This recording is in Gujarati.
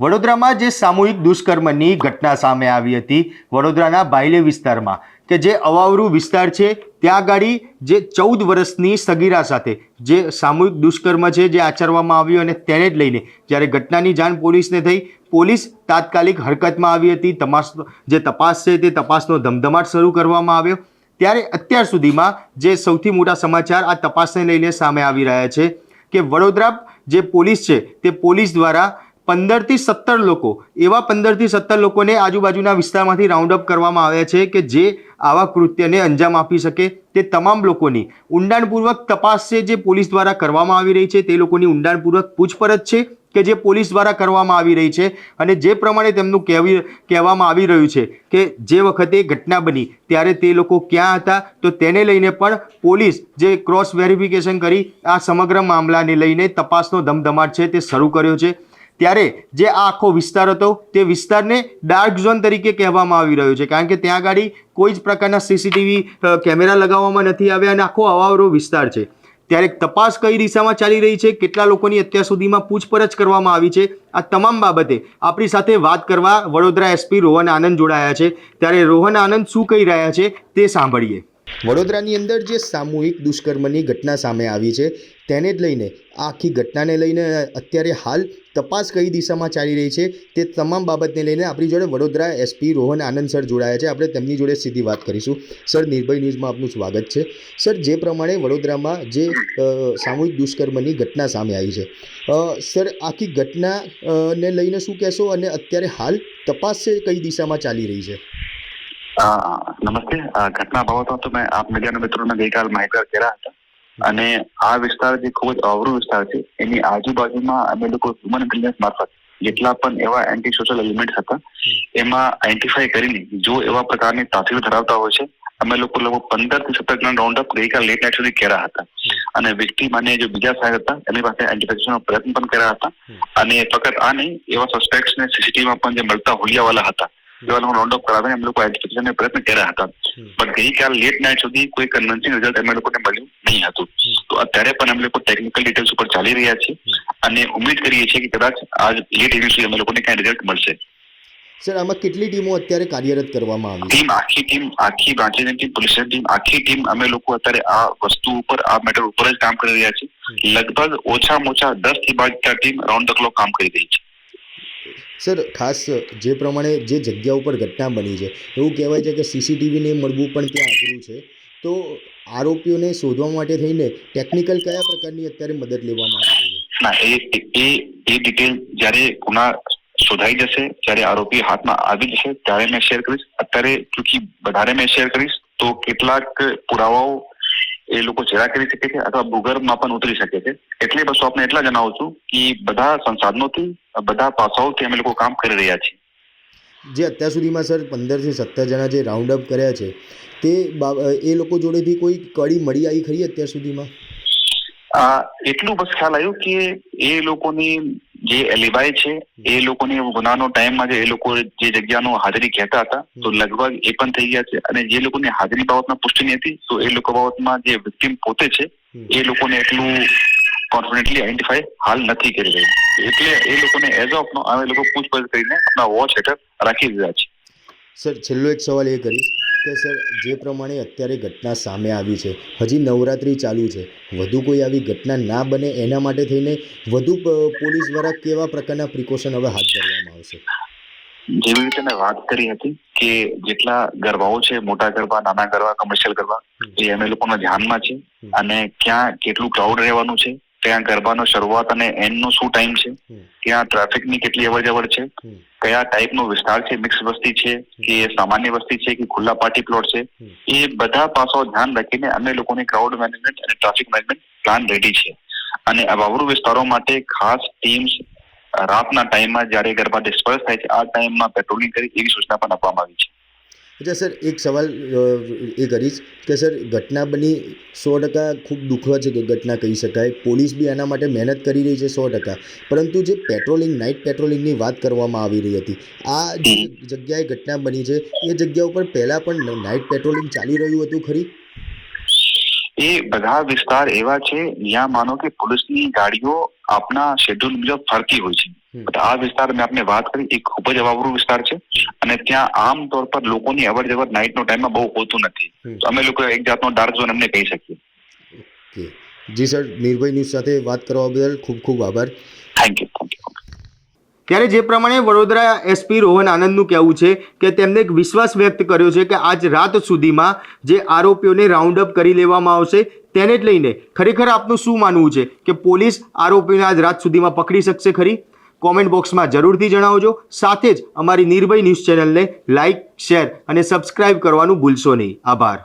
વડોદરામાં જે સામૂહિક દુષ્કર્મની ઘટના સામે આવી હતી, વડોદરાના બાયલે વિસ્તારમાં, કે જે અવાવરૂ વિસ્તાર છે, ત્યાં ગાડી જે ચૌદ વર્ષની સગીરા સાથે, જે સામૂહિક દુષ્કર્મ છે જે આચરવામાં આવ્યું અને તેને જ લઈને, જ્યારે ઘટનાની જાણ પોલીસને થઈ, પોલીસ તાત્કાલિક હરકતમાં આવી હતી, તપાસ, જે તપાસ છે તે તપાસનો ધમધમાટ શરૂ કરવામાં આવ્યો. ત્યારે અત્યાર સુધીમાં જે સૌથી મોટા સમાચાર આ તપાસને લઈને સામે આવી રહ્યા છે, કે વડોદરા જે પોલીસ છે તે પોલીસ દ્વારા પંદરથી સત્તર લોકો, એવા પંદરથી સત્તર લોકોને આજુબાજુના વિસ્તારમાંથી રાઉન્ડ અપ કરવામાં આવ્યા છે કે જે આવા કૃત્યને અંજામ આપી શકે. તે તમામ લોકોની ઊંડાણપૂર્વક તપાસ છે જે પોલીસ દ્વારા કરવામાં આવી રહી છે. તે લોકોની ઊંડાણપૂર્વક પૂછપરછ છે કે જે પોલીસ દ્વારા કરવામાં આવી રહી છે. અને જે પ્રમાણે તેમનું કહેવી, કહેવામાં આવી રહ્યું છે કે જે વખતે ઘટના બની, ત્યારે તે લોકો ક્યાં હતા, તો તેને લઈને પણ પોલીસ જે ક્રોસ વેરિફિકેશન કરી આ સમગ્ર મામલાને લઈને તપાસનો ધમધમાટ છે તે શરૂ કર્યો છે. ત્યારે જે આ આખો વિસ્તાર હતો, તે વિસ્તારને ડાર્ક ઝોન તરીકે કહેવામાં આવી રહ્યો છે. કારણ કે ત્યાં ગાડી કોઈ જ પ્રકારના સીસીટીવી કેમેરા લગાવવામાં નથી આવ્યા અને આખો અવાવરો વિસ્તાર છે. ત્યારે તપાસ કઈ દિશામાં ચાલી રહી છે, કેટલા લોકોની અત્યાર સુધીમાં પૂછપરછ કરવામાં આવી છે, આ તમામ બાબતે આપણી સાથે વાત કરવા વડોદરા એસપી રોહન આનંદ જોડાયા છે. ત્યારે રોહન આનંદ શું કહી રહ્યા છે તે સાંભળીએ. વડોદરાની અંદર જે સામૂહિક દુષ્કર્મની ઘટના સામે આવી છે, તેને જ લઈને આખી ઘટનાને લઈને અત્યારે હાલ તપાસ કઈ દિશામાં ચાલી રહી છે, તે તમામ બાબતને લઈને આપણી જોડે વડોદરા એસપી રોહન આનંદ સર જોડાયા છે. આપણે તેમની જોડે સીધી વાત કરીશું. સર, નિર્ભય ન્યૂઝમાં આપનું સ્વાગત છે. સર, જે પ્રમાણે વડોદરામાં જે સામૂહિક દુષ્કર્મની ઘટના સામે આવી છે સર, આખી ઘટનાને લઈને શું કહેશો? અને અત્યારે હાલ તપાસ છે કઈ દિશામાં ચાલી રહી છે? નમસ્તે. ઘટના બાબતમાં તો મેં આપ મીડિયાના મિત્રોને ગઈકાલ માહિતગાર કર્યા હતા. અને આ વિસ્તાર જે ખૂબ જ અવરું વિસ્તાર છે એની આજુબાજુમાં અમે લોકો હ્યુમન ઇન્ટેલિજન્સ મારફત જેટલા પણ એવા એન્ટી સોશિયલ એલિમેન્ટ હતા એમાં આઈડેન્ટિફાઈ કરીને જો એવા પ્રકારની તાસીર ધરાવતા હોય છે અમે લોકો લગભગ પંદરથી સત્તર જણા રાઉન્ડ અપ ગઈકાલ લેટ નાઇટ સુધી કર્યા હતા. અને વ્યક્તિ માને જે બીજા સાહેબ હતા એની પાસે આઈડેન્ટિફિકેશનનો પ્રયત્ન પણ કર્યા હતા. અને ફક્ત આ નહીં એવા સસ્પેક્ટ્સ ને સીસીટીવીમાં પણ જે મળતા હોલિયાવાલા હતા એવા લોકો રાઉન્ડ અપ કરાવીને એમ લોકો આઈડેન્ટિફિકેશન પ્રયત્ન કર્યા હતા. પણ ગઈકાલ લેટ નાઇટ સુધી કોઈ કન્વિન્સિંગ રિઝલ્ટ અમે લોકોને મળ્યું નહીં હતું. તો અત્યારે પણ અમે લોકો ટેકનિકલ ડિટેલ્સ ઉપર ચાલી રહ્યા છીએ અને ઉમેદ કરીએ છીએ કે કદાચ આજ લેટ ઇવનિંગ સુધી અમે લોકોને ક્યાંય રિઝલ્ટ મળશે. સર આમાં કેટલી ટીમો અત્યારે કાર્યરત કરવામાં આવી ટીમ આખી ટીમ આખી બ્રાન્ચની ટીમ પોલીસની ટીમ આખી ટીમ અમે લોકો અત્યારે આ વસ્તુ ઉપર આ મેટર ઉપર જ કામ કરી રહ્યા છીએ લગભગ ઓછામાં ઓછા દસથી બાર ટીમ રાઉન્ડ ધ ક્લોક કામ કરી રહી છે. સર, ખાસ જે પ્રમાણે જે જગ્યા ઉપર ઘટના બની છે, એવું કહેવાય છે કે સીસીટીવીને મળવું પણ ત્યાં અઘરું છે. તો આરોપીઓને શોધવા માટે થઈને ટેકનિકલ કયા પ્રકારની અત્યારે મદદ લેવામાં આવી છે? ના, એ એ એ ડિટેલ જ્યારે ગુના શોધાઈ જશે, જ્યારે આરોપી હાથમાં આવી જશે, ત્યારે મેં શેર કરીશ. અત્યારે ચૂંકી વધારે મેં શેર કરીશ, તો કેટલાક પુરાવાઓ એ લોકો ચેરા કરી શકે છે અથવા ભૂગર્ભમાં પણ ઉતરી શકે છે. એટલે બસ આપને એટલા જણાવું છું કે બધા સંસાધનોથી બધા પાસાઓથી અમે લોકો કામ કરી રહ્યા છીએ. જે અત્યાર સુધીમાં સર પંદરથી સત્તર જણા જે રાઉન્ડ અપ કર્યા છે તે એ લોકો જોડેથી કોઈ કડી મળી આવી ખરી અત્યાર સુધીમાં? આ એટલું બસ ખ્યાલ આવ્યું કે એ લોકોની જે એલિબાઈ છે એ લોકોની ગુનાનો ટાઈમમાં જે એ લોકો જે જગ્યાનો હાજરી કહેતા હતા તો લગભગ એ પણ થઈ ગયા છે. અને જે લોકોની હાજરી બાબતમાં પુષ્ટિ નહીં હતી તો એ લોકો બાબતમાં જે વિક્ટીમ પોતે છે એ લોકોને એટલું કોન્ફિડન્ટલી આઈડેન્ટિફાઈ હાલ નથી કરી રહી એટલે એ લોકોને એઝ ઓફ નો અમે લોકો પૂછપરછ કરીને આપણા વોચ હેઠળ રાખી દીધા છે. સર છેલ્લો એક સવાલ એ કરીશ. કે સર જે પ્રમાણે અત્યારે ઘટના સામે આવી છે હજી નવરાત્રિ ચાલુ છે વધુ કોઈ આવી ઘટના ના બને એના માટે થઈને વધુ પોલીસ દ્વારા કેવા પ્રકારના પ્રિકોશન હવે હાથ ધરવામાં આવશે? જેવી રીતે મેં વાત કરી હતી કે જેટલા ગરબાઓ છે મોટા ગરબા નાના ગરબા કમર્શિયલ ગરબા એ અમે લોકોના ધ્યાનમાં છે અને ક્યાં કેટલું ક્રાઉડ રહેવાનું છે ત્યાં ગરબાનો શરૂઆત અને એન્ડનો શું ટાઈમ છે? ત્યાં ટ્રાફિકની કેટલી અવર છે? કયા ટાઈપનો વિસ્તાર છે? મિક્સ વસ્તી છે? કે સામાન્ય વસ્તી છે કે ખુલ્લા પાર્ટી પ્લોટ છે? એ બધા પાસાઓ ધ્યાન રાખીને અમે લોકોની ક્રાઉડ મેનેજમેન્ટ અને ટ્રાફિક મેનેજમેન્ટ પ્લાન રેડી છે. અને આ વિસ્તારો માટે ખાસ ટીમ્સ રાતના ટાઈમમાં જ્યારે ગરબા ડિસ્પર્સ થાય છે આ ટાઈમમાં પેટ્રોલિંગ કરી એવી સૂચના પણ આપવામાં આવી છે. અચ્છા સર, એક સવાલ એ કરીશ કે સર, ઘટના બની સો ટકા ખૂબ દુઃખદ છે કે ઘટના કહી શકાય. પોલીસ બી આના માટે મહેનત કરી રહી છે સો ટકા. પરંતુ જે પેટ્રોલિંગ, નાઇટ પેટ્રોલિંગની વાત કરવામાં આવી રહી હતી, આ જે જગ્યાએ ઘટના બની છે, એ જગ્યા ઉપર પહેલાં પણ નાઇટ પેટ્રોલિંગ ચાલી રહ્યું હતું ખરી? એ બધા વિસ્તાર એવા છે, જ્યાં માનો કે પોલીસની ગાડીઓ આપના શેડ્યુલ મુજબ ફરતી હોય છે. આ વિસ્તાર મેં આપને વાત કરી એ ખૂબ જ અવાવરૂ વિસ્તાર છે. અને ત્યાં આમ તોર પર લોકોની અવર જવર નાઇટનો ટાઈમમાં બહુ હોતું નથી. અમે લોકો એક જાતનો ડાર્ક ઝોન એમને કહી શકીએ. જી સર નિર્ભય ન્યૂઝ સાથે વાત કરવા બદલ ખૂબ ખૂબ આભાર. થેન્ક યુ થેન્ક યુ ત્યારે જે પ્રમાણે વડોદરા એસપી રોહન આનંદનું કહેવું છે કે તેમને એક વિશ્વાસ વ્યક્ત કર્યો છે કે આજ રાત સુધીમાં જે આરોપીઓને રાઉન્ડ અપ કરી લેવામાં આવશે તેને જ લઈને ખરેખર આપનું શું માનવું છે? કે પોલીસ આરોપીઓને આજ રાત સુધીમાં પકડી શકશે ખરી? કોમેન્ટ બોક્સમાં જરૂરથી જણાવજો. સાથે જ અમારી નિર્ભય ન્યૂઝ ચેનલને લાઇક શેર અને સબસ્ક્રાઇબ કરવાનું ભૂલશો નહીં. આભાર.